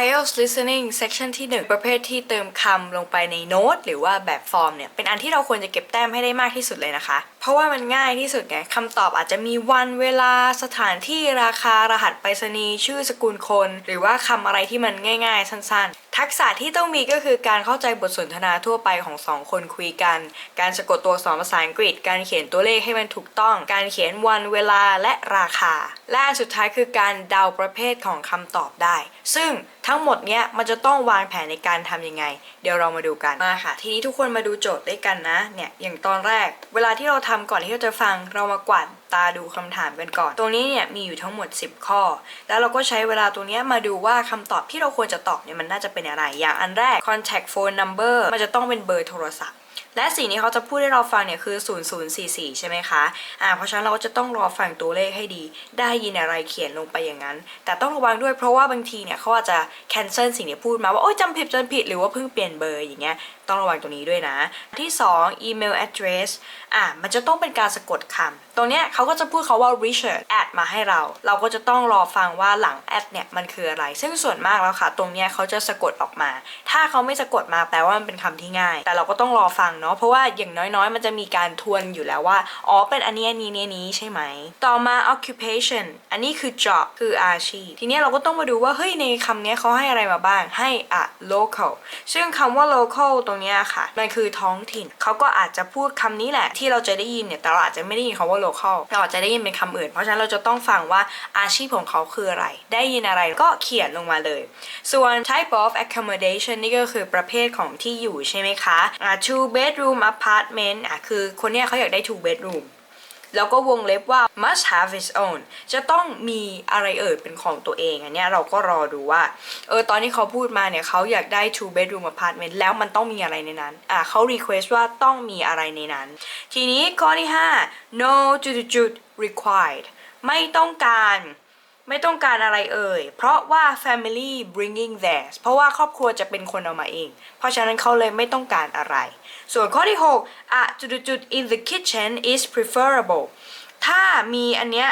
IELTS listening section ที่ 1 ประเภทที่เติมคำลงไปในโน้ตหรือว่าแบบฟอร์มเนี่ย เป็นอันที่เราควรจะเก็บแต้มให้ได้มากที่สุดเลยนะคะ เพราะว่ามันง่ายที่สุดไงคำตอบอาจจะมีวันเวลาสถานที่ราคารหัสไปรษณีย์ชื่อสกุลคน หรือว่าคำอะไรที่มันง่าย ๆ สั้นๆ ทักษะที่ต้องมีก็คือการเข้าใจบทสนทนาทั่วไปของสองคนคุยกัน การสะกดตัวอักษรภาษาอังกฤษ การเขียนตัวเลขให้มันถูกต้อง การเขียนวันเวลาและราคา และอันสุดท้ายคือการเดาประเภทของคำตอบได้ ซึ่งทั้งหมดเนี้ยมันจะต้องวางแผนในการทำยังไง เดี๋ยวเรามาดูกันมาค่ะ ทีนี้ทุกคนมาดูโจทย์ด้วยกันนะ เนี่ยอย่างตอนแรก เวลาที่เราทำก่อนที่เราจะฟังเรามากวาดตาดูคำถามกันก่อน ตรงนี้เนี่ยมีอยู่ทั้งหมด 10 ข้อ แล้วเราก็ใช้เวลาตรงนี้มาดูว่าคำตอบที่เราควรจะตอบเนี่ยมันน่าจะเป็นอะไร อย่างอันแรก contact phone number มันจะต้องเป็นเบอร์โทรศัพท์ และสิ่งที่เขาจะพูดให้เราฟังเนี่ยคือ 0044 ใช่ไหมคะอ่าเพราะฉะนั้นเราก็จะต้องรอฟังตัวเลขให้ดี ได้ยินอะไรเขียนลงไปอย่างนั้น แต่ต้องระวังด้วยเพราะว่าบางทีเนี่ยเขาอาจจะ cancel สิ่งที่พูดมาว่าโอ๊ยจำผิดจำผิดหรือว่าเพิ่งเปลี่ยนเบอร์อย่างเงี้ยต้องระวังตรงนี้ด้วยนะ ที่ 2 email address อะมันจะต้องเป็นการสะกดคำตรงเนี้ยเขาก็จะพูดเขาว่า Richard add มาให้เรา เราก็จะต้องรอฟังว่าหลัง add เนี่ยมันคืออะไร ซึ่งส่วนมากแล้วค่ะ ตรงเนี้ยเขาจะสะกดออกมา ถ้าเขาไม่สะกดมาแปลว่ามันเป็นคำที่ง่าย แต่เราก็ต้องรอฟังเนาะเพราะว่าอย่างน้อยๆ มันจะมีการทวนอยู่แล้วว่าอ๋อเป็นอันนี้อันนี้นี้นี้ใช่ไหม ต่อมา occupation อันนี้คือ job คืออาชีพ ทีนี้เราก็ต้องมาดูว่าเฮ้ยในคำนี้เขาให้อะไรมาบ้างให้อะ local ซึ่งคำว่า local ตรงนี้ค่ะ มันคือท้องถิ่นเขาก็อาจจะพูดคำนี้แหละ ที่เราจะได้ยินเนี่ยแต่เราอาจจะไม่ได้ยินคำว่า local เราอาจจะได้ยินเป็นคำอื่น เพราะฉะนั้นเราจะต้องฟังว่าอาชีพของเขาคืออะไร ได้ยินอะไรก็เขียนลงมาเลย ส่วน type of accommodation นี่ก็คือประเภทของที่อยู่ใช่ไหมคะอ่า two bedroom apartment อะคือคนเนี้ยเขาอยากได้ two bedroom แล้วก็วงเล็บว่า must have its own จะต้องมีอะไรเอ่ยเป็นของตัวเองอันเนี้ยเราก็รอดูว่า เออตอนที่เขาพูดมาเนี่ยเขาอยากได้ two bedroom apartment แล้วมันต้องมีอะไรในนั้น อะเขา request ว่าต้องมีอะไรในนั้น ทีนี้ข้อที่ 5 no จุดจุด required ไม่ต้องการ ไม่ต้องการอะไรเอ่ย เพราะว่า family bringing theirs เพราะว่าครอบครัวจะเป็นคนเอามาเอง เพราะฉะนั้นเขาเลยไม่ต้องการอะไร ส่วนข้อที่ 6อะจุดจุด in the kitchen is preferable ถ้ามีอันเนี้ย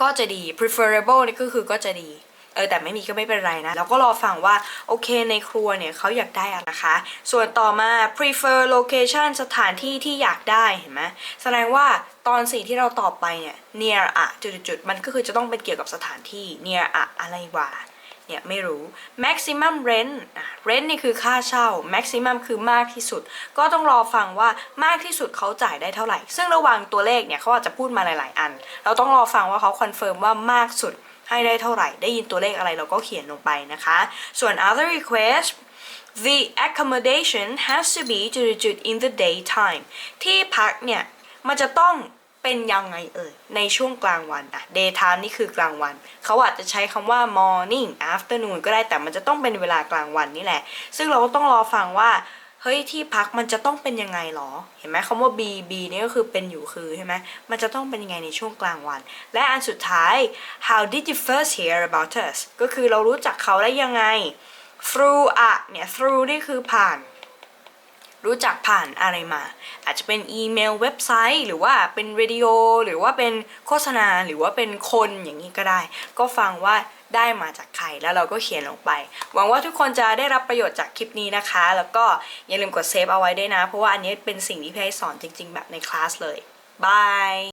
ก็จะดี preferable นี่ก็คือก็จะดี เออแต่ไม่มีก็ไม่เป็นไรนะ แล้วก็รอฟังว่าโอเคในครัวเนี่ยเขาอยากได้อะไรนะคะ ส่วนต่อมา prefer location สถานที่ที่อยากได้เห็นไหมแสดงว่าตอนสี่ที่เราตอบไปเนี่ย near อะจุดๆมันก็คือจะต้องเป็นเกี่ยวกับสถานที่ near อะอะไรวะเนี่ยไม่รู้ maximum rent อะ rent นี่คือค่าเช่า maximum คือมากที่สุด ก็ต้องรอฟังว่ามากที่สุดเขาจ่ายได้เท่าไหร่ ซึ่งระหว่างตัวเลขเนี่ยเขาอาจจะพูดมาหลาย ๆ อัน เราต้องรอฟังว่าเขาคอนเฟิร์มว่ามากสุด ให้ได้เท่าไหร่ ได้ยินตัวเลขอะไรเราก็เขียนลงไปนะคะ ส่วน other request the accommodation has to be จุดๆ in the daytime ที่พักเนี่ย มันจะต้องเป็นยังไงเอ่ย ในช่วงกลางวันอะ daytime นี่คือกลางวัน เขาอาจจะใช้คำว่า morning afternoon ก็ได้แต่มันจะต้องเป็นเวลากลางวันนี่แหละ ซึ่งเราก็ต้องรอฟังว่า เฮ้ยที่พักมันจะต้องเป็นยังไงหรอ เห็นไหมคำว่า B B นี่ก็คือเป็นอยู่คือใช่ไหมมันจะต้องเป็นยังไงในช่วงกลางวัน และอันสุดท้าย how did you first hear about us ก็คือเรารู้จักเขาได้ยังไง through อะเนี่ย through นี่คือผ่าน รู้จักผ่านอะไรมา อาจจะเป็นอีเมลเว็บไซต์ หรือว่าเป็นวิดีโอ หรือว่าเป็นโฆษณาหรือว่าเป็นคนอย่างนี้ก็ได้ ก็ฟังว่าได้มาจากใครแล้วเราก็เขียนลงไป หวังว่าทุกคนจะได้รับประโยชน์จากคลิปนี้นะคะ แล้วก็อย่าลืมกดเซฟเอาไว้ด้วยนะ เพราะว่าอันนี้เป็นสิ่งที่พี่ให้สอนจริง ๆ แบบในคลาสเลยบาย